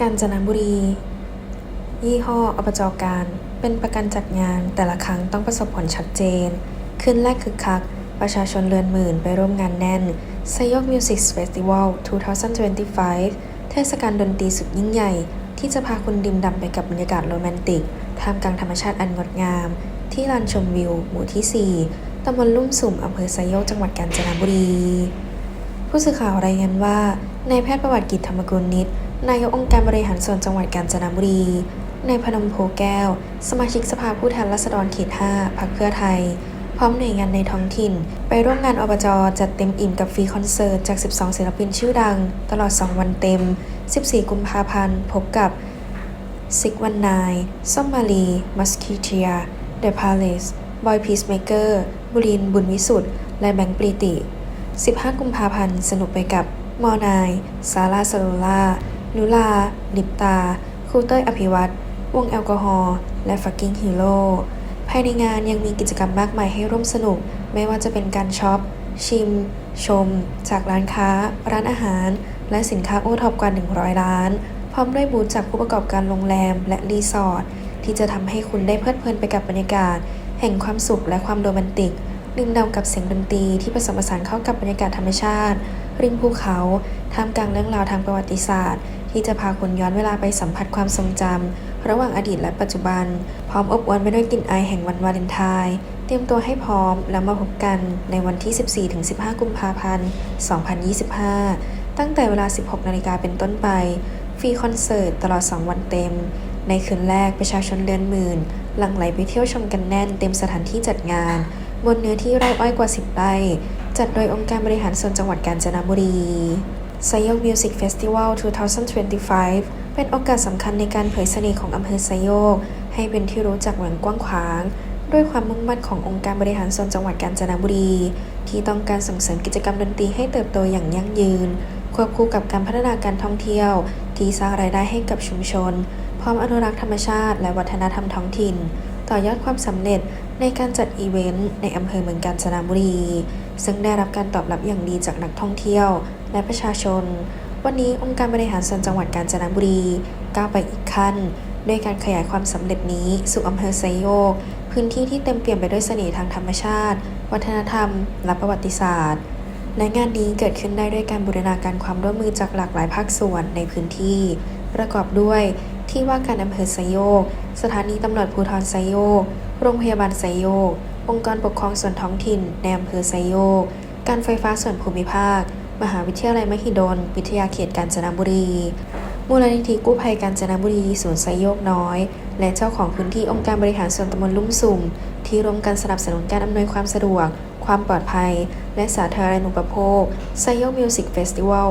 กาญจนบุรี ยี่ห้ออบจการ เป็นประกันจัดงานแต่ละครั้งต้องประสบผลชัดเจน ขึ้นแรกคึกคัก ประชาชนเรือนหมื่นไปร่วมงานแน่นสยกมิวสิกเฟสติวัล 2025 เทศกาลดนตรีสุดยิ่งใหญ่ ที่จะพาคุณดื่มด่ำไปกับบรรยากาศโรแมนติก ท่ามกลางธรรมชาติอันงดงาม ที่ลานชมวิว หมู่ที่ 4 ตำบลลุ่มสุ่มอำเภอไซโยกจังหวัดกาญจนบุรี ผู้สื่อข่าวรายงานว่า นายแพทย์ประวัติกิจธรรมกุลนิต นายกองค์การบริหารส่วนจังหวัดกาญจนบุรี นายพนมโพแก้ว สมาชิกสภาผู้แทนราษฎรเขต 5พักเพื่อไทย พร้อมหน่วยงานในท้องถิ่น ไปร่วมงานอบจจัดเต็มอิ่มกับฟรีคอนเสิร์ตจาก 12 ศิลปินชื่อดัง ตลอด 2 วันเต็ม 14 กุมภาพันธ์ พบกับซิกวันนายส้มมาลี มัสคิเทีย เดอะพาเลสบอยพีซเมเกอร์ บุริน บุญวิสุทธ์และแบงค์ปรีติ 15 กุมภาพันธ์ สนุกไปกับ มอนาย ซาร่าสโลล่า นุลา ลิปตา ครูเต้ยอภิวัตวงแอลกอฮอล์และฟักกิ้งฮีโร่ภายในงานยังมีกิจกรรมมากมายให้ร่วมสนุก ไม่ว่าจะเป็นการช็อป ชิม ชม จากร้านค้า ร้านอาหาร และสินค้าโอท็อปกว่า 100 ร้าน พร้อมด้วยบูธจากผู้ประกอบการโรงแรมและรีสอร์ทที่จะทำให้คุณได้เพลิดเพลินไปกับบรรยากาศ แห่งความสุขและความโรแมนติกดื่มด่ำกับเสียงดนตรีที่ผสมผสานเข้ากับบรรยากาศธรรมชาติ ริมภูเขา ท่ามกลางเรื่องราวทางประวัติศาสตร์ ที่จะพาคุณย้อนเวลาไปสัมผัสความทรงจำระหว่างอดีตและปัจจุบัน พร้อมอบอวลไปด้วยกลิ่นอายแห่งวันวาเลนไทน์เตรียมตัวให้พร้อมแล้วมาพบกันในวันที่ 14-15 กุมภาพันธ์ 2025 ตั้งแต่เวลา 16 นาฬิกาเป็นต้นไป ฟรีคอนเสิร์ตตลอด 2 วันเต็ม ในคืนแรกประชาชนเดือนหมื่น หลั่งไหลไปเที่ยวชมกันแน่นเต็มสถานที่จัดงาน บนเนื้อที่ไร่อ้อยกว่า 10 ไร่ จัดโดยองค์การบริหารส่วนจังหวัดกาญจนบุรี ไซโยกมิวสิกเฟสติวัล 2025 เป็นโอกาสสำคัญในการเผยเสน่ห์ของอำเภอไซโยก ให้เป็นที่รู้จักอย่างกว้างขวาง ด้วยความมุ่งมั่นขององค์การบริหารส่วนจังหวัดกาญจนบุรี ที่ต้องการส่งเสริมกิจกรรมดนตรีให้เติบโตอย่างยั่งยืน ควบคู่กับการพัฒนาการท่องเที่ยว ที่สร้างรายได้ให้กับชุมชน พร้อมอนุรักษ์ธรรมชาติ และวัฒนธรรมท้องถิ่น ต่อยอดความสำเร็จในการจัดอีเวนต์ในอำเภอเมืองกาญจนบุรี ซึ่งได้รับการตอบรับอย่างดีจากนักท่องเที่ยว และประชาชน วันนี้องค์การบริหารส่วนจังหวัดกาญจนบุรีก้าวไปอีกขั้นด้วยการขยายความสำเร็จนี้สู่อำเภอไซโยก พื้นที่ที่เต็มเปี่ยมไปด้วยเสน่ห์ทางธรรมชาติ วัฒนธรรม และประวัติศาสตร์และงานนี้เกิดขึ้นได้ด้วยการบูรณาการความร่วมมือจากหลากหลายภาคส่วนในพื้นที่ ประกอบด้วย ที่ว่าการอำเภอไซโยก สถานีตำรวจภูธรไซโยก โรงพยาบาลไซโยก องค์กรปกครองส่วนท้องถิ่นในอำเภอไซโยก การไฟฟ้าส่วนภูมิภาค มหาวิทยาลัยมหิดล วิทยาเขตกาญจนบุรี มูลนิธิกู้ภัยกาญจนบุรีศูนย์ไซโยกน้อย และเจ้าของพื้นที่องค์การบริหารส่วนตำบลลุ่มสุ่ม ที่ร่วมกันสนับสนุนการอำนวยความสะดวก ความปลอดภัย และสาธารณูปโภคไซโยกมิวสิกเฟสติวัล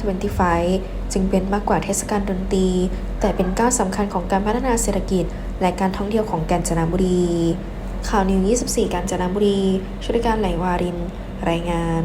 2025 จึงเป็นมากกว่าเทศกาลดนตรี แต่เป็นก้าวสำคัญของการพัฒนาเศรษฐกิจ และการท่องเที่ยวของกาญจนบุรี ข่าวนิว 24 กาญจนบุรีชุติการไหลวาริน รายงาน